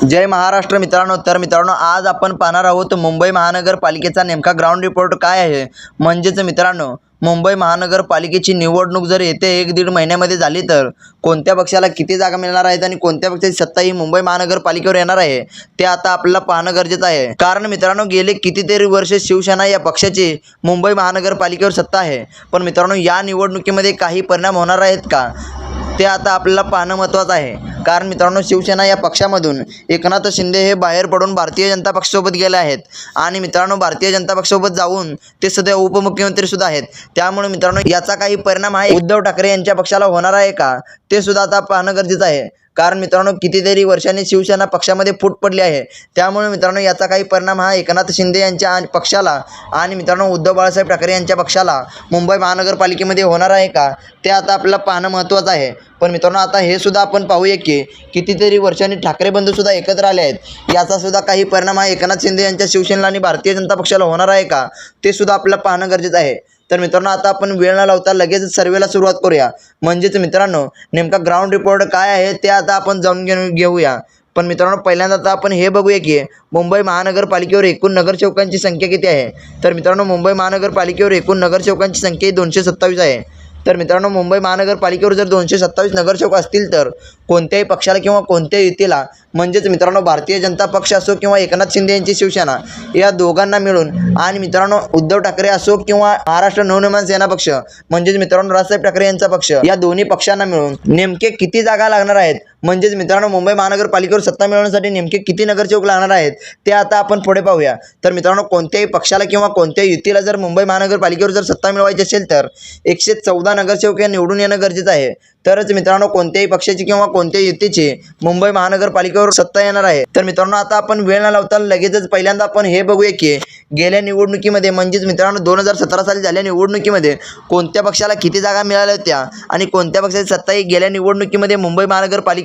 जय महाराष्ट्र मित्रांनो. तर मित्रांनो आज आपण पाहणार आहोत मुंबई महानगरपालिकेचा नेमका ग्राउंड रिपोर्ट काय आहे? म्हणजेच मित्रांनो मुंबई महानगरपालिकेची निवडणूक जर येते एक दीड महिन्यामध्ये झाली तर कोणत्या पक्षाला किती जागा मिळणार आहेत आणि कोणत्या पक्षाची सत्ता ही मुंबई महानगरपालिकेवर येणार आहे ते आता आपल्याला पाहणं गरजेचं आहे. कारण मित्रांनो गेले कितीतरी वर्ष शिवसेना या पक्षाची मुंबई महानगरपालिकेवर सत्ता आहे. पण मित्रांनो या निवडणुकीमध्ये काही परिणाम होणार आहेत का? ते आता आपल्याला पाहणं महत्त्वाचं आहे. कारण मित्रांनो शिवसेना या पक्षामधून एकनाथ शिंदे हे बाहेर पडून भारतीय जनता पक्षासोबत गेले आहेत. आणि मित्रांनो भारतीय जनता पक्षासोबत जाऊन ते सध्या उपमुख्यमंत्रीसुद्धा आहेत. त्यामुळे मित्रांनो याचा काही परिणाम आहे. उद्धव ठाकरे यांच्या पक्षाला होणार आहे का? ते सुद्धा आता पाहणं गरजेचं आहे. कारण मित्रांनो कितीतरी वर्षांनी शिवसेना पक्षामध्ये फूट पडली आहे. त्यामुळे मित्रांनो याचा काही परिणाम हा एकनाथ शिंदे यांच्या आणि पक्षाला आणि मित्रांनो उद्धव बाळासाहेब ठाकरे यांच्या पक्षाला मुंबई महानगरपालिकेमध्ये होणार आहे का? ते आता आपल्याला पाहणं महत्त्वाचं आहे. पण मित्रांनो आता हे सुद्धा आपण पाहूया की कितीतरी वर्षांनी ठाकरे बंधूसुद्धा एकत्र आले आहेत. याचा सुद्धा काही परिणाम हा एकनाथ शिंदे यांच्या शिवसेनेला आणि भारतीय जनता पक्षाला होणार आहे का? ते सुद्धा आपल्याला पाहणं गरजेचं आहे. तर मित्रांनो आता आपण वेळ न लावता लगेच सर्वेला सुरुवात करूया. म्हणजेच मित्रांनो नेमका ग्राउंड रिपोर्ट काय आहे ते आता आपण जाऊन घेऊन घेऊया. पण मित्रांनो पहिल्यांदा आता आपण हे बघूया की मुंबई महानगरपालिकेवर एकूण नगरसेवकांची संख्या किती आहे? तर मित्रांनो मुंबई महानगरपालिकेवर एकूण नगरसेवकांची संख्या ही दोनशे सत्तावीस आहे. तर मित्रांनो मुंबई महानगरपालिकेवर जर दोनशे सत्तावीस नगरसेवक असतील तर कोणत्याही पक्षाला किंवा कोणत्याही युतीला म्हणजेच मित्रांनो भारतीय जनता पक्ष असो किंवा एकनाथ शिंदे यांची शिवसेना या दोघांना मिळून आणि मित्रांनो उद्धव ठाकरे असो किंवा महाराष्ट्र नवनिर्माण सेना पक्ष म्हणजेच मित्रांनो राजसाहेब ठाकरे यांचा पक्ष या दोन्ही पक्षांना मिळून नेमके किती जागा लागणार आहेत? म्हणजेच मित्रांनो मुंबई महानगरपालिकेवर सत्ता मिळवण्यासाठी नेमके किती नगरसेवक लागणार आहेत ते आता आपण पुढे पाहूया. तर मित्रांनो कोणत्याही पक्षाला किंवा कोणत्याही युतीला जर मुंबई महानगरपालिकेवर जर सत्ता मिळवायची असेल तर एकशे चौदा नगरसेवक या निवडून येणं गरजेचं आहे. तरच मित्रांनो कोणत्याही पक्षाची किंवा कोणत्याही युतीची मुंबई महानगरपालिकेवर सत्ता येणार आहे. तर मित्रांनो आता आपण वेळ न लावता लगेचच पहिल्यांदा आपण हे बघूया की गेल्या निवडणुकीमध्ये म्हणजेच मित्रांनो दोन हजार सतरा साली झाल्या निवडणुकीमध्ये कोणत्या पक्षाला किती जागा मिळाल्या होत्या आणि कोणत्या पक्षाची सत्ता ही गेल्या निवडणुकीमध्ये मुंबई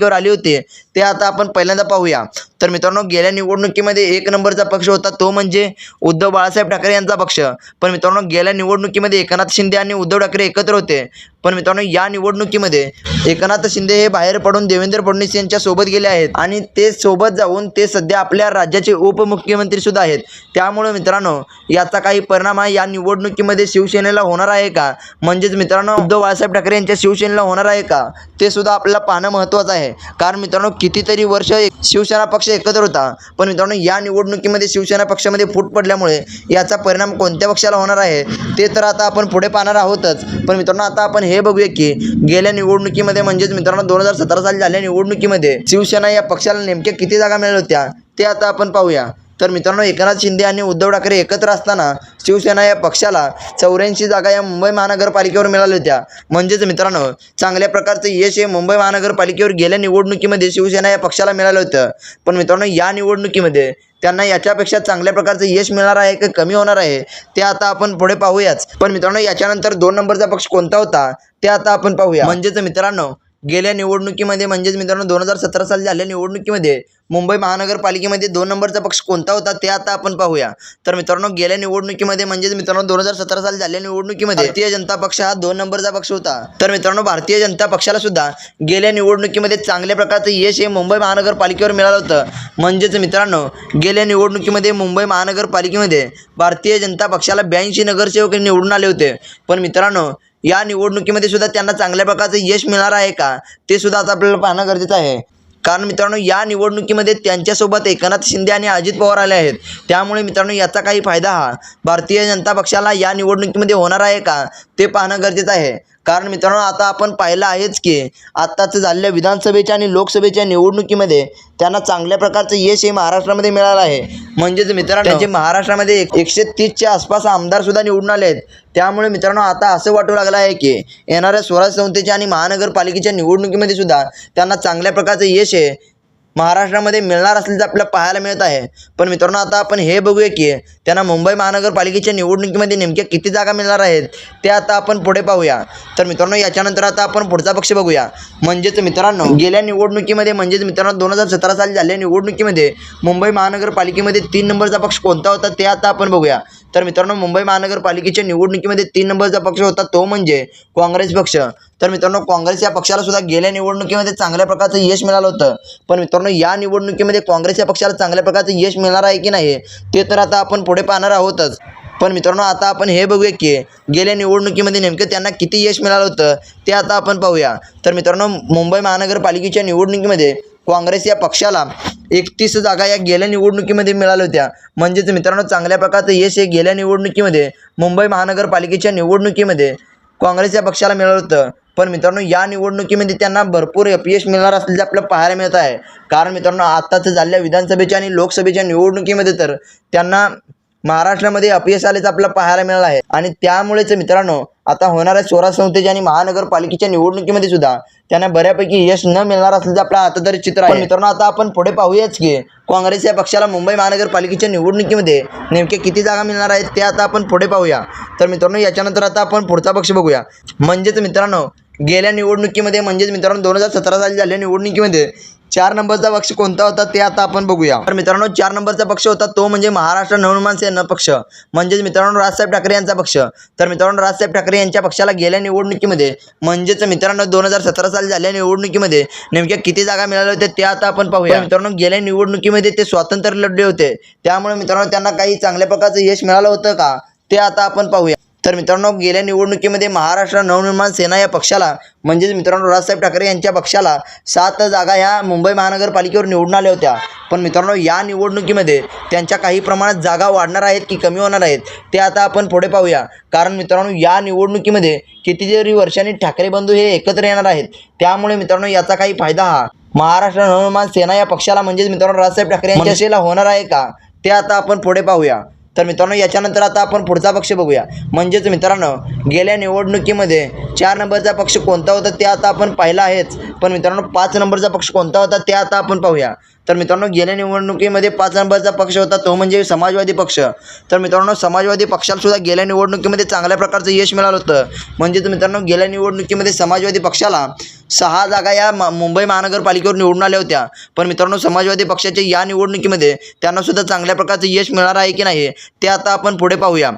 महानगरपालिकेवर आली होती ते आता आपण पहिल्यांदा पाहूया. तर मित्रांनो गेल्या निवडणुकीमध्ये एक नंबरचा पक्ष होता तो म्हणजे उद्धव बाळासाहेब ठाकरे यांचा पक्ष. पण मित्रांनो गेल्या निवडणुकीमध्ये एकनाथ शिंदे आणि उद्धव ठाकरे एकत्र होते. पण मित्रांनो या निवडणुकीमध्ये एकनाथ शिंदे हे बाहेर पडून देवेंद्र फडणवीस यांच्या सोबत गेले आहेत. आणि ते सोबत जाऊन ते सध्या आपल्या राज्याचे उपमुख्यमंत्री सुद्धा आहेत. त्यामुळे मित्रांनो याचा काही परिणाम हा या निवडणुकीमध्ये शिवसेनेला होणार आहे का? म्हणजेच मित्रांनो उद्धव बाळासाहेब ठाकरे यांच्या शिवसेनेला होणार आहे का? ते सुद्धा आपल्याला पाहणं महत्त्वाचं आहे. कारण मित्रांनो कितीतरी वर्ष शिवसेना पक्ष एकत्र होता पण मित्रांनो या निवडणुकीमध्ये शिवसेना पक्षामध्ये फूट पडल्यामुळे याचा परिणाम कोणत्या पक्षाला होणार आहे ते तर आता आपण पुढे पाहणार आहोतच. पण मित्रांनो आता आपण हे बघूया की गेल्या निवडणुकीमध्ये म्हणजेच मित्रांनो दोन हजार सतरा साली झालेल्या निवडणुकीमध्ये शिवसेना या पक्षाला नेमक्या किती जागा मिळाल्या होत्या ते आता आपण पाहूया. तर मित्रांनो एकनाथ शिंदे आणि उद्धव ठाकरे एकत्र असताना शिवसेना या पक्षाला चौऱ्याऐंशी जागा या मुंबई महानगरपालिकेवर मिळाल्या होत्या. म्हणजेच मित्रांनो चांगल्या प्रकारचं यश हे मुंबई महानगरपालिकेवर गेल्या निवडणुकीमध्ये शिवसेना या पक्षाला मिळालं होतं. पण मित्रांनो या निवडणुकीमध्ये त्यांना याच्यापेक्षा चांगल्या प्रकारचं यश मिळणार आहे की कमी होणार आहे ते आता आपण पुढे पाहूयाच. पण मित्रांनो याच्यानंतर दोन नंबरचा पक्ष कोणता होता ते आता आपण पाहूया. म्हणजेच मित्रांनो गेल्या निवडणुकीमध्ये म्हणजेच मित्रांनो दोन हजार सतरा साल झालेल्या निवडणुकीमध्ये मुंबई महानगरपालिकेमध्ये दोन नंबरचा पक्ष कोणता होता ते आता आपण पाहूया. तर मित्रांनो गेल्या निवडणुकीमध्ये म्हणजेच मित्रांनो दोन हजार सतरा साल झालेल्या निवडणुकीमध्ये भारतीय जनता पक्ष हा दोन नंबरचा पक्ष होता. तर मित्रांनो भारतीय जनता पक्षाला सुद्धा गेल्या निवडणुकीमध्ये चांगल्या प्रकारचं यश हे मुंबई महानगरपालिकेवर मिळालं होतं. म्हणजेच मित्रांनो गेल्या निवडणुकीमध्ये मुंबई महानगरपालिकेमध्ये भारतीय जनता पक्षाला ब्याऐंशी नगरसेवक निवडून आले होते. पण मित्रांनो या निवडणुकीमध्ये सुद्धा त्यांना चांगल्या प्रकारचं यश मिळणार आहे का? ते सुद्धा आता आपल्याला पाहणं गरजेचं आहे. कारण मित्रांनो या निवडणुकीमध्ये त्यांच्यासोबत एकनाथ शिंदे आणि अजित पवार आले आहेत. त्यामुळे मित्रांनो याचा काही फायदा हा भारतीय जनता पक्षाला या निवडणुकीमध्ये होणार आहे का? ते पाहणं गरजेचं आहे. कारण मित्रांनो आता आपण पाहिलं आहेच की आत्ताच झालेल्या विधानसभेच्या आणि लोकसभेच्या निवडणुकीमध्ये त्यांना चांगल्या प्रकारचं यश हे महाराष्ट्रामध्ये मिळालं आहे. म्हणजेच मित्रांनो त्यांचे महाराष्ट्रामध्ये एक- एकशे तीसच्या आसपास आमदार सुद्धा निवडून आले आहेत त्यामुळे मित्रांनो आता असं वाटू लागलं आहे की येणाऱ्या स्वराज संस्थेच्या आणि महानगरपालिकेच्या निवडणुकीमध्ये सुद्धा त्यांना चांगल्या प्रकारचं यश आहे महाराष्ट्रामध्ये मिळणार असल्याचं आपल्याला पाहायला मिळत आहे. पण मित्रांनो आता आपण हे बघूया की त्यांना मुंबई महानगरपालिकेच्या निवडणुकीमध्ये नेमक्या किती जागा मिळणार आहेत ते आता आपण पुढे पाहूया. तर मित्रांनो याच्यानंतर आता आपण पुढचा पक्ष बघूया. म्हणजेच मित्रांनो गेल्या निवडणुकीमध्ये म्हणजेच मित्रांनो दोन हजार सतरा साली झालेल्या निवडणुकीमध्ये मुंबई महानगरपालिकेमध्ये तीन नंबरचा पक्ष कोणता होता ते आता आपण बघूया. तर मित्रांनो मुंबई महानगरपालिकेच्या निवडणुकीमध्ये तीन नंबरचा पक्ष होता तो म्हणजे काँग्रेस पक्ष. तर मित्रांनो काँग्रेस या पक्षाला सुद्धा गेल्या निवडणुकीमध्ये चांगल्या प्रकारचं यश मिळालं होतं. पण मित्रांनो या निवडणुकीमध्ये काँग्रेस या पक्षाला चांगल्या प्रकारचं यश मिळणार आहे की नाही ते तर आता आपण पुढे पाहणार आहोतच. पण मित्रांनो आता आपण हे बघूया की गेल्या निवडणुकीमध्ये नेमकं त्यांना किती यश मिळालं होतं ते आता आपण पाहूया. तर मित्रांनो मुंबई महानगरपालिकेच्या निवडणुकीमध्ये काँग्रेस या पक्षाला एकतीस जागा या गेल्या निवडणुकीमध्ये मिळाल्या होत्या. म्हणजेच मित्रांनो चांगल्या प्रकारचं यश हे गेल्या निवडणुकीमध्ये मुंबई महानगरपालिकेच्या निवडणुकीमध्ये काँग्रेस या पक्षाला मिळालं होतं. पण मित्रांनो या निवडणुकीमध्ये त्यांना भरपूर अपयश मिळणार असल्याचे आपल्याला पाहायला मिळत आहे. कारण मित्रांनो आत्ताच झालेल्या विधानसभेच्या आणि लोकसभेच्या निवडणुकीमध्ये तर त्यांना महाराष्ट्रामध्ये अपयश आल्याचं आपल्याला पाहायला मिळालं आहे. आणि त्यामुळेच मित्रांनो आता होणाऱ्या स्वराज संस्थेच्या आणि महानगरपालिकेच्या निवडणुकीमध्ये सुद्धा त्यांना बऱ्यापैकी यश न मिळणार असल्याचं आपलं आता तरी चित्र आहे. मित्रांनो आता आपण पुढे पाहूयाच की काँग्रेस या पक्षाला मुंबई महानगरपालिकेच्या निवडणुकीमध्ये नेमके किती जागा मिळणार आहेत ते आता आपण पुढे पाहूया. तर मित्रांनो याच्यानंतर आता आपण पुढचा पक्ष बघूया. म्हणजेच मित्रांनो गेल्या निवडणुकीमध्ये म्हणजेच मित्रांनो दोन हजार सतरा साली झालेल्या निवडणुकीमध्ये चार नंबरचा पक्ष कोणता होता ते आता आपण बघूया. तर मित्रांनो चार नंबरचा पक्ष होता तो म्हणजे महाराष्ट्र नवनिर्माण सेना पक्ष. म्हणजेच मित्रांनो राजसाहेब ठाकरे यांचा पक्ष. तर मित्रांनो राजसाहेब ठाकरे यांच्या पक्षाला गेल्या निवडणुकीमध्ये म्हणजेच मित्रांनो दोन हजार सतरा साली झाल्या निवडणुकीमध्ये नेमक्या किती जागा मिळाल्या होत्या ते आता आपण पाहूया. मित्रांनो गेल्या निवडणुकीमध्ये ते स्वातंत्र्य लढले होते. त्यामुळे मित्रांनो त्यांना काही चांगल्या प्रकारचं यश मिळालं होतं का ते आता आपण पाहूया. तर मित्रांनो गेल्या निवडणुकीमध्ये महाराष्ट्र नवनिर्माण सेना या पक्षाला म्हणजेच मित्रांनो राजसाहेब ठाकरे यांच्या पक्षाला सात जागा ह्या मुंबई महानगरपालिकेवर निवडून आल्या होत्या. पण मित्रांनो या निवडणुकीमध्ये त्यांच्या काही प्रमाणात जागा वाढणार आहेत की कमी होणार आहेत ते आता आपण पुढे पाहूया. कारण मित्रांनो या निवडणुकीमध्ये कितीतरी वर्षांनी ठाकरे बंधू हे एकत्र येणार आहेत. त्यामुळे मित्रांनो याचा काही फायदा हा महाराष्ट्र नवनिर्माण सेना या पक्षाला म्हणजेच मित्रांनो राजसाहेब ठाकरे यांच्याशीला होणार आहे का ते आता आपण पुढे पाहूया. तर मित्रांनो याच्यानंतर आता आपण पुढचा पक्ष बघूया. म्हणजेच मित्रांनो गेल्या निवडणुकीमध्ये चार नंबरचा पक्ष कोणता होता ते आता आपण पाहिला आहेच. पण मित्रांनो पाच नंबरचा पक्ष कोणता होता ते आता आपण पाहूया. तर मित्रांनो गेल्या निवडणुकीमध्ये पाच नंबरचा पक्ष होता तो म्हणजे समाजवादी पक्ष. तर मित्रांनो समाजवादी पक्षालासुद्धा गेल्या निवडणुकीमध्ये चांगल्या प्रकारचं यश मिळालं होतं. म्हणजेच मित्रांनो गेल्या निवडणुकीमध्ये समाजवादी पक्षाला सहा जागा या मुंबई महानगरपालिकेवर निवडून आल्या होत्या. पण मित्रांनो समाजवादी पक्षाच्या या निवडणुकीमध्ये त्यांनासुद्धा चांगल्या प्रकारचं यश मिळणार आहे की नाही ते आता आपण पुढे पाहूया.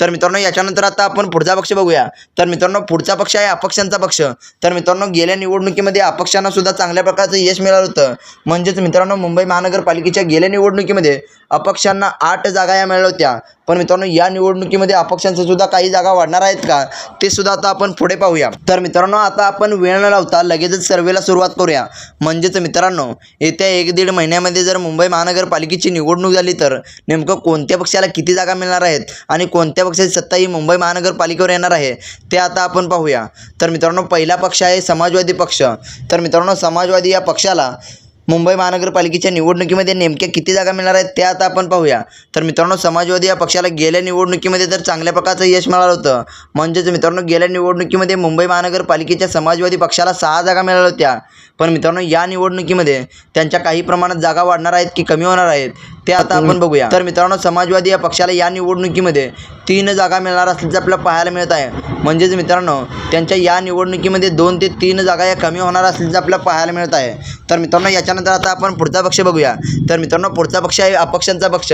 तर मित्रांनो याच्यानंतर आता आपण पुढचा पक्ष बघूया. तर मित्रांनो पुढचा पक्ष आहे अपक्षांचा पक्ष. तर मित्रांनो गेल्या निवडणुकीमध्ये अपक्षांना सुद्धा चांगल्या प्रकारचं यश मिळालं होतं. म्हणजेच मित्रांनो मुंबई महानगरपालिकेच्या गेल्या निवडणुकीमध्ये अपक्षांना आठ जागा या मिळाल्या होत्या. पण मित्रांनो या निवडणुकीमध्ये अपक्षांच्या सुद्धा काही जागा वाढणार आहेत का? ते सुद्धा आता आपण पुढे पाहूया. तर मित्रांनो आता आपण वेळ न लावता लगेचच सर्वेला सुरुवात करूया. म्हणजेच मित्रांनो येत्या एक दीड महिन्यामध्ये जर मुंबई महानगरपालिकेची निवडणूक झाली तर नेमकं कोणत्या पक्षाला किती जागा मिळणार आहेत आणि कोणत्या पक्षाची सत्ता ही मुंबई महानगरपालिकेवर येणार आहे ते आता आपण पाहूया. तर मित्रांनो पहिला पक्ष आहे समाजवादी पक्ष. तर मित्रांनो समाजवादी या पक्षाला मुंबई महानगरपालिकेच्या निवडणुकीमध्ये नेमक्या किती जागा मिळणार आहेत ते आता आपण पाहूया. तर मित्रांनो समाजवादी या पक्षाला गेल्या निवडणुकीमध्ये तर चांगल्या प्रकारचं यश मिळालं होतं. म्हणजेच मित्रांनो गेल्या निवडणुकीमध्ये मुंबई महानगरपालिकेच्या समाजवादी पक्षाला सहा जागा मिळाल्या होत्या. पण मित्रांनो या निवडणुकीमध्ये त्यांच्या काही प्रमाणात जागा वाढणार आहेत की कमी होणार आहेत ते आता आपण बघूया. तर मित्रांनो समाजवादी या पक्षाला या निवडणुकीमध्ये तीन जागा मिळणार असल्याचं आपल्याला पाहायला मिळत आहे. म्हणजेच मित्रांनो त्यांच्या या निवडणुकीमध्ये दोन ते तीन जागा या कमी होणार असल्याचं आपल्याला पाहायला मिळत आहे. तर मित्रांनो याच्यानंतर आता आपण पुढचा पक्ष बघूया. तर मित्रांनो पुढचा पक्ष आहे अपक्षांचा पक्ष.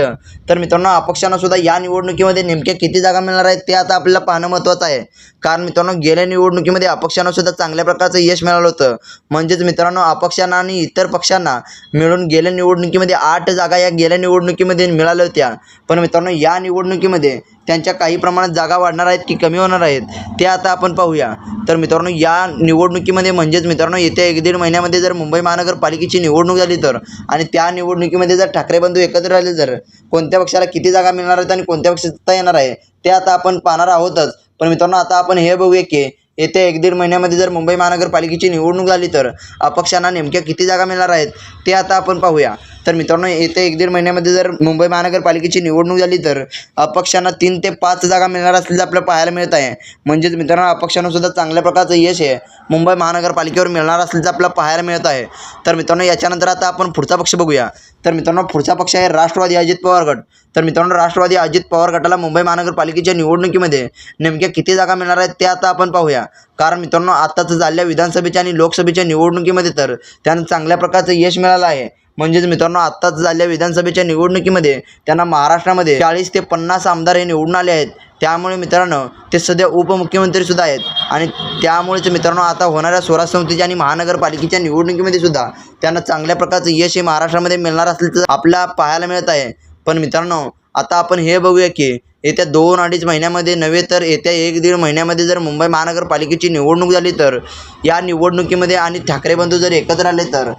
तर मित्रांनो अपक्षांना सुद्धा या निवडणुकीमध्ये नेमक्या किती जागा मिळणार आहेत ते आता आपल्याला पाहणं महत्त्वाचं आहे. कारण मित्रांनो गेल्या निवडणुकीमध्ये अपक्षांना सुद्धा चांगल्या प्रकारचं यश मिळालं होतं. म्हणजेच मित्रांनो अपक्षांना आणि इतर पक्षांना मिळून गेल्या निवडणुकीमध्ये आठ जागा या गेल्या निवडणुकीमध्ये मिळाल्या होत्या. पण मित्रांनो या निवडणुकीमध्ये त्यांच्या काही प्रमाणात जागा वाढणार आहेत की कमी होणार आहेत ते आता आपण पाहूया. तर मित्रांनो या निवडणुकीमध्ये म्हणजेच मित्रांनो येत्या एक दीड महिन्यामध्ये जर मुंबई महानगरपालिकेची निवडणूक झाली तर आणि त्या निवडणुकीमध्ये जर ठाकरे बंधू एकत्र राहिले तर कोणत्या पक्षाला किती जागा मिळणार आहेत आणि कोणत्या पक्षात येणार आहे ते आता आपण पाहणार आहोतच. पण मित्रांनो आता आपण हे बघूया की येत्या एक दीड महिन्यामध्ये जर मुंबई महानगरपालिकेची निवडणूक झाली तर अपक्षांना नेमक्या किती जागा मिळणार आहेत ते आता आपण पाहूया. तर मित्रांनो येत्या एक दीड महिन्यामध्ये जर मुंबई महानगरपालिकेची निवडणूक झाली तर अपक्षांना तीन ते पाच जागा मिळणार असल्याचं आपल्याला पाहायला मिळत आहे. म्हणजेच मित्रांनो अपक्षांना सुद्धा चांगल्या प्रकारचं यश आहे मुंबई महानगरपालिकेवर मिळणार असल्याचं आपल्याला पाहायला मिळत आहे. तर मित्रांनो याच्यानंतर आता आपण पुढचा पक्ष बघूया. तर मित्रांनो पुढचा पक्ष आहे राष्ट्रवादी अजित पवार गट. तर मित्रांनो राष्ट्रवादी अजित पवार गटाला मुंबई महानगरपालिकेच्या निवडणुकीमध्ये नेमक्या किती जागा मिळणार आहेत ते आता आपण पाहूया. कारण मित्रांनो आत्ताच झालेल्या विधानसभेच्या आणि लोकसभेच्या निवडणुकीमध्ये तर त्यांना चांगल्या प्रकारचं यश मिळालं आहे. म्हणजेच मित्रांनो आत्ताच झालेल्या विधानसभेच्या निवडणुकीमध्ये त्यांना महाराष्ट्रामध्ये चाळीस ते पन्नास आमदार हे निवडून आले आहेत. त्यामुळे मित्रांनो ते सध्या उपमुख्यमंत्री सुद्धा आहेत. आणि त्यामुळेच मित्रांनो आता होणाऱ्या स्वराज संस्थेच्या आणि महानगरपालिकेच्या निवडणुकीमध्ये सुद्धा त्यांना चांगल्या प्रकारचं यश हे महाराष्ट्रामध्ये मिळणार असल्याचं आपल्याला पाहायला मिळत आहे. पण मित्रांनो आता आपण हे बघूया की येत्या दोन अडीच महिन्यामध्ये नव्हे तर येत्या एक दीड महिन्यामध्ये जर मुंबई महानगरपालिकेची निवडणूक झाली तर या निवडणुकीमध्ये आणि ठाकरे बंधू जर एकत्र आले तर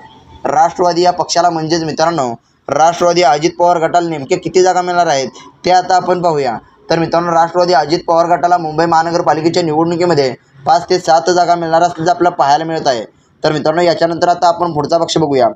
राष्ट्रवादी या पक्षाला म्हणजेच मित्रांनो राष्ट्रवादी अजित पवार गटाला नेमक्या किती जागा मिळणार आहेत ते आता आपण पाहूया. तर मित्रांनो राष्ट्रवादी अजित पवार गटाला मुंबई महानगरपालिकेच्या निवडणुकीमध्ये पाच ते सात जागा मिळणार असल्याचं आपल्याला पाहायला मिळत आहे. तर मित्रांनो याच्यानंतर आता आपण पुढचा पक्ष बघूया.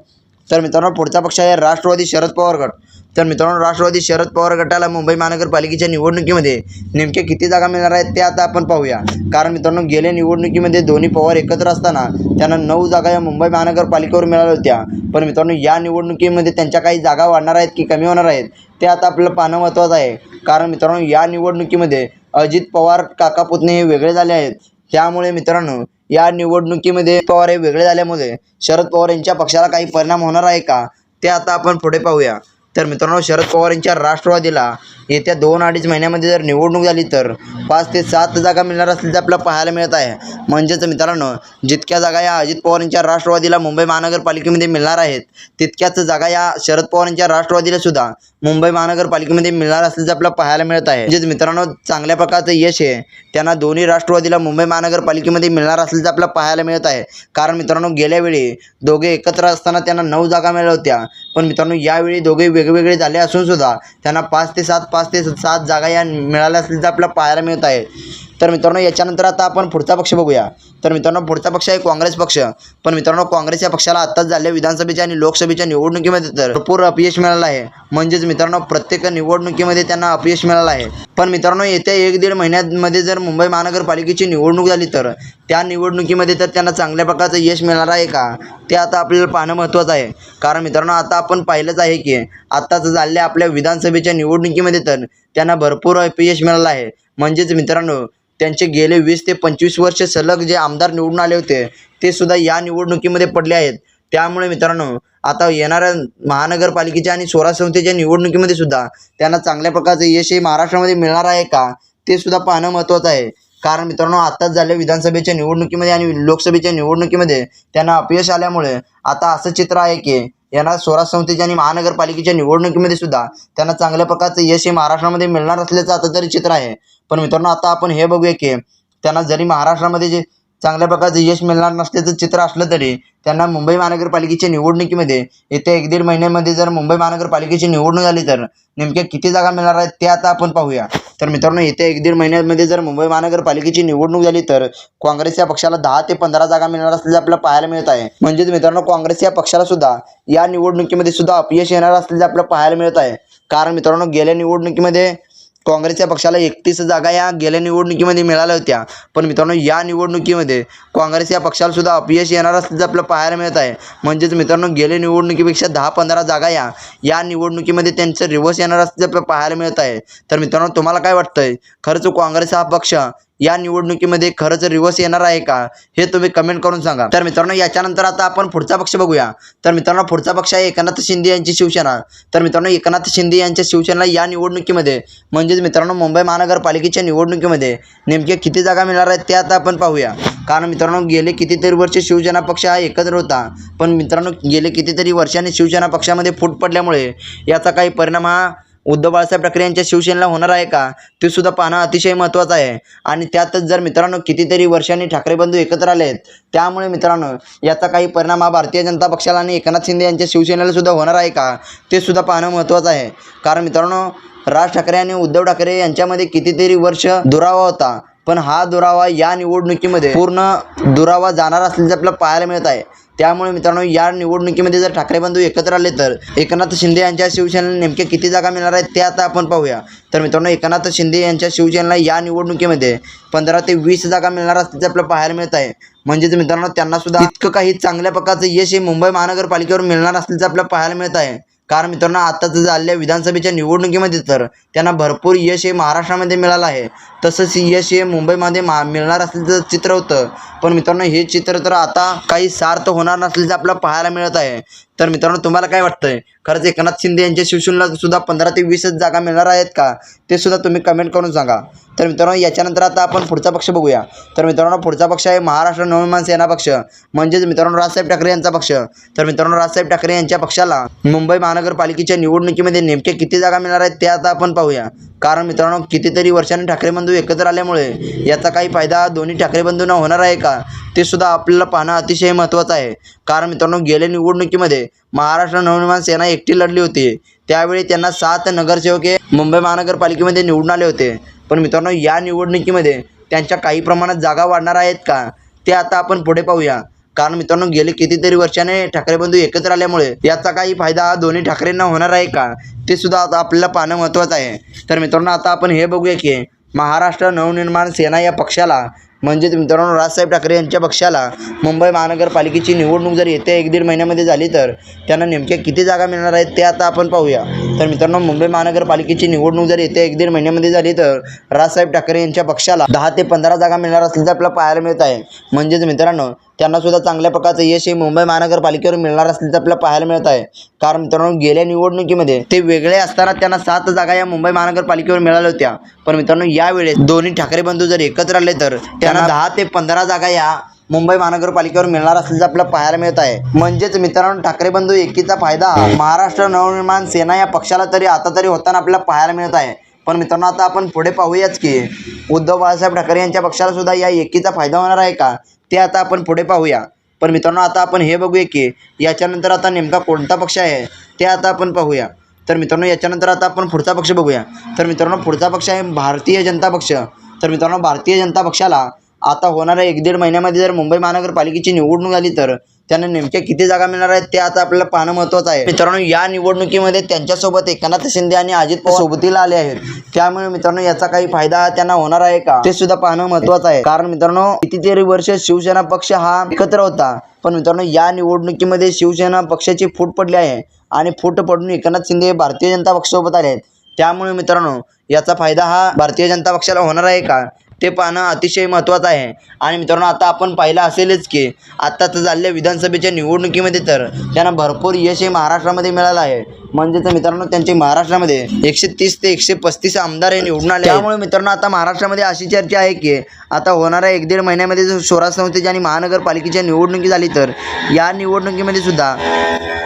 तर मित्रांनो पुढचा पक्ष आहे राष्ट्रवादी शरद पवार गट. तर मित्रांनो राष्ट्रवादी शरद पवार गटाला मुंबई महानगरपालिकेच्या निवडणुकीमध्ये नेमक्या किती जागा मिळणार आहेत ते आता आपण पाहूया. कारण मित्रांनो गेल्या निवडणुकीमध्ये दोन्ही पवार एकत्र असताना त्यांना नऊ जागा या मुंबई महानगरपालिकेवर मिळाल्या होत्या. पण मित्रांनो या निवडणुकीमध्ये त्यांच्या काही जागा वाढणार आहेत की कमी होणार आहेत ते आता आपलं पाहणं महत्त्वाचं आहे. कारण मित्रांनो या निवडणुकीमध्ये अजित पवार काका पुतणे हे वेगळे झाले आहेत. त्यामुळे मित्रांनो या निवडणुकीमध्ये पवार हे वेगळे झाल्यामुळे शरद पवार यांच्या पक्षाला काही परिणाम होणार आहे का ते आता आपण पुढे पाहूया. तर मित्रांनो शरद पवार यांच्या राष्ट्रवादीला येत्या दोन अडीच महिन्यामध्ये जर निवडणूक झाली तर पाच ते सात जागा मिळणार असल्याचं आपल्याला पाहायला मिळत आहे. म्हणजेच मित्रांनो जितक्या जागा या अजित पवार यांच्या राष्ट्रवादीला मुंबई महानगरपालिकेमध्ये मिळणार आहेत तितक्याच जागा या शरद पवार यांच्या राष्ट्रवादीला सुद्धा मुंबई महानगरपालिकेमध्ये मिळणार असल्याचं आपल्याला पाहायला मिळत आहे. म्हणजेच मित्रांनो चांगल्या प्रकारचं यश आहे त्यांना दोन्ही राष्ट्रवादीला मुंबई महानगरपालिकेमध्ये मिळणार असल्याचं आपल्याला पाहायला मिळत आहे. कारण मित्रांनो गेल्यावेळी दोघे एकत्र असताना त्यांना नऊ जागा मिळाल्या होत्या. पण मित्रांनो यावेळी दोघे वेगवेगळे झाले असून सुद्धा त्यांना पाच ते सात पाच ते सात जागा या मिळाल्या असल्याचं आपल्याला पाहायला मिळत आहे. तर मित्रांनो याच्यानंतर आता आपण पुढचा पक्ष बघूया. तर मित्रांनो पुढचा पक्ष आहे काँग्रेस पक्ष. पण मित्रांनो काँग्रेस या पक्षाला आत्ताच झालेल्या विधानसभेच्या आणि लोकसभेच्या निवडणुकीमध्ये तर भरपूर अपयश मिळालं आहे. म्हणजेच मित्रांनो प्रत्येक निवडणुकीमध्ये त्यांना अपयश मिळालं आहे. पण मित्रांनो येत्या एक दीड महिन्यामध्ये जर मुंबई महानगरपालिकेची निवडणूक झाली तर त्या निवडणुकीमध्ये तर त्यांना चांगल्या प्रकारचं यश मिळणार आहे का? ते आता आपल्याला पाहणं महत्त्वाचं आहे. कारण मित्रांनो आता आपण पाहिलंच आहे की आत्ताच झालेल्या आपल्या विधानसभेच्या निवडणुकीमध्ये तर त्यांना भरपूर अपयश मिळालं आहे. म्हणजेच मित्रांनो त्यांचे गेले वीस ते पंचवीस वर्ष सलग जे आमदार निवडून आले होते ते सुद्धा या निवडणुकीमध्ये पडले आहेत. त्यामुळे मित्रांनो आता येणाऱ्या महानगरपालिकेच्या आणि स्वराज संस्थेच्या निवडणुकीमध्ये सुद्धा त्यांना चांगल्या प्रकारचं यश हे महाराष्ट्रामध्ये मिळणार आहे का ते सुद्धा पाहणं महत्त्वाचं आहे. कारण मित्रांनो आत्ताच झाल्या विधानसभेच्या निवडणुकीमध्ये आणि लोकसभेच्या निवडणुकीमध्ये त्यांना अपयश आल्यामुळे आता असं चित्र आहे की यांना स्वराज संस्थेच्या आणि महानगरपालिकेच्या निवडणुकीमध्ये सुद्धा त्यांना चांगल्या प्रकारचं यश हे महाराष्ट्रामध्ये मिळणार असल्याचं आता तरी चित्र आहे. पण मित्रांनो आता आपण हे बघूया की त्यांना जरी महाराष्ट्रामध्ये जे चांगल्या प्रकारचं यश मिळणार नसल्याचं चित्र असलं तरी त्यांना मुंबई महानगरपालिकेच्या निवडणुकीमध्ये येत्या एक दीड महिन्यामध्ये जर मुंबई महानगरपालिकेची निवडणूक झाली तर नेमक्या किती जागा मिळणार आहेत ते आता आपण पाहूया. तर मित्रांनो येत्या एक दीड महिन्यामध्ये जर मुंबई महानगरपालिकेची निवडणूक झाली तर काँग्रेस या पक्षाला दहा ते पंधरा जागा मिळणार असल्याचं आपल्याला पाहायला मिळत आहे. म्हणजेच मित्रांनो काँग्रेस या पक्षाला सुद्धा या निवडणुकीमध्ये सुद्धा अपयश येणार असल्याचं आपल्याला पाहायला मिळत आहे. कारण मित्रांनो गेल्या निवडणुकीमध्ये काँग्रेसच्या पक्षाला एकतीस जागा या गेल्या निवडणुकीमध्ये मिळाल्या होत्या. पण मित्रांनो या निवडणुकीमध्ये काँग्रेस या पक्षाला सुद्धा अपयश येणार असल्याचं आपल्याला पाहायला मिळत आहे. म्हणजेच मित्रांनो गेल्या निवडणुकीपेक्षा दहा पंधरा जागा या या निवडणुकीमध्ये त्यांचं रिव्हर्स येणार असल्याचं आपल्याला पाहायला मिळत आहे. तर मित्रांनो तुम्हाला काय वाटतंय? खरंच काँग्रेस हा पक्ष या निवडणुकीमध्ये खरंच रिव्हर्स येणार आहे का हे तुम्ही कमेंट करून सांगा. तर मित्रांनो याच्यानंतर आता आपण पुढचा पक्ष बघूया. तर मित्रांनो पुढचा पक्ष आहे एकनाथ शिंदे यांची शिवसेना. तर मित्रांनो एकनाथ शिंदे यांच्या शिवसेनेला या निवडणुकीमध्ये म्हणजेच मित्रांनो मुंबई महानगरपालिकेच्या निवडणुकीमध्ये नेमक्या किती जागा मिळणार आहेत ते आता आपण पाहूया. कारण मित्रांनो गेले कितीतरी वर्ष शिवसेना पक्ष हा एकत्र होता. पण मित्रांनो गेले कितीतरी वर्षांनी शिवसेना पक्षामध्ये फूट पडल्यामुळे याचा काही परिणाम हा उद्धव बाळासाहेब ठाकरे यांच्या शिवसेनेला होणार आहे का? ते सुद्धा पाहणं अतिशय महत्त्वाचं आहे. आणि त्यातच जर मित्रांनो कितीतरी वर्षांनी ठाकरे बंधू एकत्र आले आहेत त्यामुळे मित्रांनो याचा काही परिणाम हा भारतीय जनता पक्षाला आणि एकनाथ शिंदे यांच्या शिवसेनेला सुद्धा होणार आहे का? ते सुद्धा पाहणं महत्त्वाचं आहे. कारण मित्रांनो राज ठाकरे आणि उद्धव ठाकरे यांच्यामध्ये कितीतरी वर्ष दुरावा होता. पण हा दुरावा या निवडणुकीमध्ये पूर्ण दुरावा जाणार असल्याचं आपल्याला पाहायला मिळत आहे. त्यामुळे मित्रांनो या निवडणुकीमध्ये जर ठाकरे बंधू एकत्र आले तर एकनाथ शिंदे यांच्या शिवसेनेला नेमक्या किती जागा मिळणार आहेत ते आता आपण पाहूया. तर मित्रांनो एकनाथ शिंदे यांच्या शिवसेनेला या निवडणुकीमध्ये पंधरा ते वीस जागा मिळणार असल्याचं आपल्याला पाहायला मिळत आहे. म्हणजेच मित्रांनो त्यांना सुद्धा इतकं काही चांगल्या प्रकारचं यश हे मुंबई महानगरपालिकेवर मिळणार असल्याचं आपल्याला पाहायला मिळत आहे. कारण मित्रांनो आत्ताच झालेल्या विधानसभेच्या निवडणुकीमध्ये तर त्यांना भरपूर यश हे महाराष्ट्रामध्ये मिळालं आहे. तसंच यश हे मुंबईमध्ये मा मिळणार असल्याचं चित्र होतं. पण मित्रांनो हे चित्र तर आता काही सार्थ होणार नसल्याचं आपल्याला पाहायला मिळत आहे. तर मित्रांनो तुम्हाला काय वाटतंय? खरंच एकनाथ शिंदे यांच्या शिवसेनेला सुद्धा पंधरा ते वीसच जागा मिळणार आहेत का? ते सुद्धा तुम्ही कमेंट करून सांगा. तर मित्रांनो याच्यानंतर आता आपण पुढचा पक्ष बघूया. तर मित्रांनो पुढचा पक्ष आहे महाराष्ट्र नवनिर्माण सेना पक्ष. म्हणजेच मित्रांनो राजसाहेब ठाकरे यांचा पक्ष. तर मित्रांनो राजसाहेब ठाकरे यांच्या पक्षाला मुंबई महानगरपालिकेच्या निवडणुकीमध्ये नेमके किती जागा मिळणार आहेत ते आता आपण पाहूया. कारण मित्रांनो कितीतरी वर्षांनी ठाकरे बंधू एकत्र आल्यामुळे याचा काही फायदा दोन्ही ठाकरे बंधूंना होणार आहे का ते सुद्धा आपल्याला पाहणं अतिशय महत्त्वाचं आहे. कारण मित्रांनो गेल्या निवडणुकीमध्ये महाराष्ट्र नवनिर्माण सेना एकटी लढली होती. त्यावेळी त्यांना सात नगरसेवक हे मुंबई महानगरपालिकेमध्ये निवडून आले होते. पण मित्रांनो या निवडणुकीमध्ये त्यांच्या काही प्रमाणात जागा वाढणार आहेत का ते आता आपण पुढे पाहूया. कारण मित्रांनो गेले कितीतरी वर्षाने ठाकरे बंधू एकत्र आल्यामुळे याचा काही फायदा हा दोन्ही ठाकरेंना होणार आहे का ते सुद्धा आता आपल्याला पाहणं महत्त्वाचं आहे. तर मित्रांनो आता आपण हे बघूया की महाराष्ट्र नवनिर्माण सेना या पक्षाला म्हणजेच मित्रांनो राजसाहेब ठाकरे यांच्या पक्षाला मुंबई महानगरपालिकेची निवडणूक जर येत्या एक दीड महिन्यामध्ये झाली तर त्यांना नेमक्या किती जागा मिळणार आहेत ते आता आपण पाहूया. तर मित्रांनो मुंबई महानगरपालिकेची निवडणूक जर येत्या एक दीड महिन्यामध्ये झाली तर राजसाहेब ठाकरे यांच्या पक्षाला दहा ते पंधरा जागा मिळणार असल्याचं आपल्याला पाहायला मिळत आहे. म्हणजेच मित्रांनो त्यांना सुद्धा चांगल्या प्रकारचं यश हे मुंबई महानगरपालिकेवर मिळणार असल्याचं आपल्याला पाहायला मिळत आहे. कारण मित्रांनो गेल्या निवडणुकीमध्ये ते वेगळे असताना त्यांना सात जागा या मुंबई महानगरपालिकेवर मिळाल्या होत्या. पण मित्रांनो यावेळेस दोन्ही ठाकरे बंधू जर एकत्र आले तर त्या त्यांना दहा ते पंधरा जागा या मुंबई महानगरपालिकेवर मिळणार असल्याचं आपल्याला पाहायला मिळत आहे. म्हणजेच मित्रांनो ठाकरे बंधू एकीचा फायदा. महाराष्ट्र नवनिर्माण सेना या पक्षाला तरी आता तरी होताना आपल्याला पाहायला मिळत आहे. पण मित्रांनो आता आपण पुढे पाहूयाच की उद्धव बाळासाहेब ठाकरे यांच्या पक्षाला सुद्धा या एकीचा फायदा होणार आहे का? ते आता आपण पुढे पाहूया. पण मित्रांनो आता आपण हे बघूया की याच्यानंतर आता नेमका कोणता पक्ष आहे ते आता आपण पाहूया. तर मित्रांनो याच्यानंतर आता आपण पुढचा पक्ष बघूया. तर मित्रांनो पुढचा पक्ष आहे भारतीय जनता पक्ष. तर मित्रांनो भारतीय जनता पक्षाला आता होणाऱ्या एक दीड महिन्यामध्ये जर मुंबई महानगरपालिकेची निवडणूक आली तर त्यांना नेमक्या किती जागा मिळणार आहेत ते आता आपल्याला पाहणं महत्त्वाचं आहे. मित्रांनो या निवडणुकीमध्ये त्यांच्यासोबत एकनाथ शिंदे आणि अजित पवार सोबतीला आले आहेत. त्यामुळे मित्रांनो याचा काही फायदा त्यांना होणार आहे का? ते सुद्धा पाहणं महत्त्वाचं आहे. कारण मित्रांनो कितीतरी वर्ष शिवसेना पक्ष हा एकत्र होता. पण मित्रांनो या निवडणुकीमध्ये शिवसेना पक्षाची फूट पडली आहे आणि फूट पडून एकनाथ शिंदे हे भारतीय जनता पक्षासोबत आले आहेत. त्यामुळे मित्रांनो याचा फायदा हा भारतीय जनता पक्षाला होणार आहे का? ते पाहणं अतिशय महत्त्वाचं आहे. आणि मित्रांनो आता आपण पाहिलं असेलच की आत्ताच झालेल्या विधानसभेच्या निवडणुकीमध्ये तर त्यांना भरपूर यश हे महाराष्ट्रामध्ये मिळालं आहे. म्हणजेच मित्रांनो त्यांचे महाराष्ट्रामध्ये एकशे तीस ते एकशे पस्तीस आमदार हे निवडून आले. त्यामुळे मित्रांनो आता महाराष्ट्रामध्ये अशी चर्चा आहे की आता होणाऱ्या एक दीड महिन्यामध्ये जर स्वराज संस्थेची आणि महानगरपालिकेच्या निवडणुकी झाली तर या निवडणुकीमध्ये सुद्धा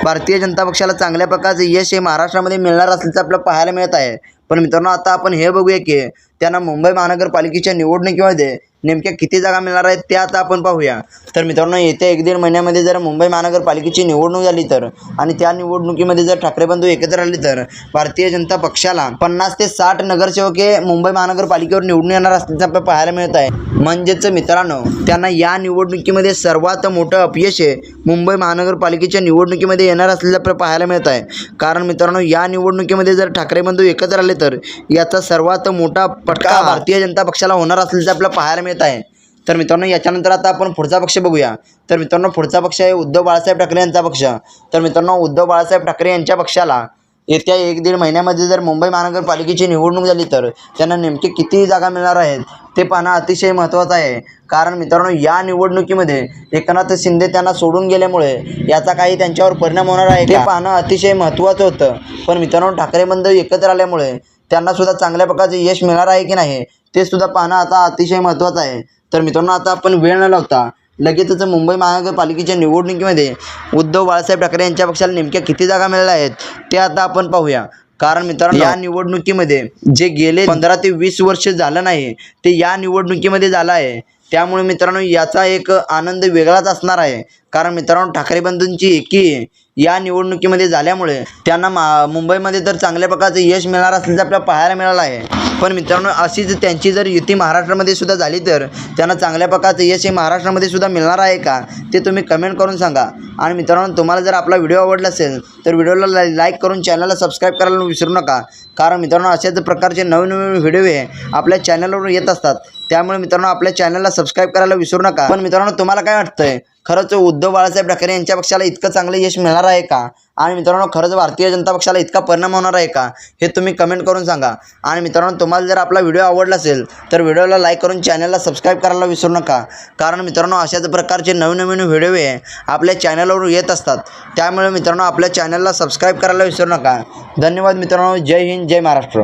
भारतीय जनता पक्षाला चांगल्या प्रकारचं यश हे महाराष्ट्रामध्ये मिळणार असल्याचं आपल्याला पाहायला मिळत आहे. पण मित्रांनो आता आपण हे बघूया की त्यांना मुंबई महानगरपालिकेच्या निवडणुकीमध्ये नेमक्या किती जागा मिळणार आहेत ते आता आपण पाहूया. तर मित्रांनो येत्या एक दीड महिन्यामध्ये जर मुंबई महानगरपालिकेची निवडणूक झाली तर आणि त्या निवडणुकीमध्ये जर ठाकरे बंधू एकत्र आले तर भारतीय जनता पक्षाला पन्नास ते साठ नगरसेवक हे मुंबई महानगरपालिकेवर निवडून येणार असल्याचं आपल्याला पाहायला मिळत आहे. म्हणजेच मित्रांनो त्यांना या निवडणुकीमध्ये सर्वात मोठं अपयश हे मुंबई महानगरपालिकेच्या निवडणुकीमध्ये येणार असल्याचं आपल्याला पाहायला मिळत आहे. कारण मित्रांनो या निवडणुकीमध्ये जर ठाकरे बंधू एकत्र आले तर याचा सर्वात मोठा फटका भारतीय जनता पक्षाला होणार असल्याचं आपल्याला पाहायला मिळत आहे. तर मित्रांनो याच्यानंतर आता आपण पुढचा पक्ष बघूया. तर मित्रांनो पुढचा पक्ष आहे उद्धव बाळासाहेब ठाकरे यांचा पक्ष. तर मित्रांनो उद्धव बाळासाहेब ठाकरे यांच्या पक्षाला येत्या एक दीड महिन्यामध्ये जर मुंबई महानगरपालिकेची निवडणूक झाली तर त्यांना नेमके किती जागा मिळणार आहेत ते पाहणं अतिशय महत्त्वाचं आहे. कारण मित्रांनो या निवडणुकीमध्ये एकनाथ शिंदे त्यांना सोडून गेल्यामुळे याचा काही त्यांच्यावर परिणाम होणार आहे ते पाहणं अतिशय महत्त्वाचं होतं. पण मित्रांनो ठाकरे बंधू एकत्र आल्यामुळे त्यांना सुद्धा चांगल्या प्रकारचे यश मिळणार आहे की नाही ते सुद्धा पाहणं आता अतिशय महत्त्वाचं आहे. तर मित्रांनो आता आपण वेळ न लावता लगेचच मुंबई महानगरपालिकेच्या निवडणुकीमध्ये उद्धव बाळासाहेब ठाकरे यांच्या पक्षाला नेमक्या किती जागा मिळाल्या आहेत ते आता आपण पाहूया. कारण मित्रांनो या निवडणुकीमध्ये जे गेले पंधरा ते वीस वर्ष झालं नाही ते या निवडणुकीमध्ये झालं आहे. त्यामुळे मित्रांनो याचा एक आनंद वेगळाच असणार आहे. कारण मित्रांनो ठाकरे बंधूंची एकी या निवडणुकीमध्ये झाल्यामुळे त्यांना मा मुंबईमध्ये तर चांगल्या प्रकारचं यश मिळणार असल्याचं आपल्याला पाहायला मिळालं आहे. पण मित्रांनो अशीच त्यांची जर युती महाराष्ट्रामध्ये सुद्धा झाली तर त्यांना चांगल्या प्रकारचं यश हे महाराष्ट्रामध्ये सुद्धा मिळणार आहे का? ते तुम्ही कमेंट करून सांगा. आणि मित्रांनो तुम्हाला जर आपला व्हिडिओ आवडला असेल तर व्हिडिओला ला लाईक करून चॅनलला सबस्क्राईब करायला विसरू नका. कारण मित्रांनो अशाच प्रकारचे नवीन नवीन व्हिडिओ हे आपल्या चॅनलवर येत असतात. त्यामुळे मित्रांनो आपल्या चॅनलला सबस्क्राईब करायला विसरू नका. पण मित्रांनो तुम्हाला काय वाटतंय? खरंच उद्धव बाळासाहेब ठाकरे यांच्या पक्षाला इतकं चांगलं यश मिळणार आहे का? आणि मित्रांनो खरंच भारतीय जनता पक्षाला इतका परिणाम होणार आहे का? हे तुम्ही कमेंट करून सांगा. आणि मित्रांनो तुम्हाला जर आपला व्हिडिओ आवडला असेल तर व्हिडिओला लाईक करून चॅनलला सबस्क्राईब करायला विसरू नका. कारण मित्रांनो अशाच प्रकारचे नवीन नवीन व्हिडिओ हे आपल्या चॅनलवर येत असतात. त्यामुळे मित्रांनो आपल्या चॅनलला सबस्क्राईब करायला विसरू नका. धन्यवाद मित्रांनो. जय हिंद जय महाराष्ट्र.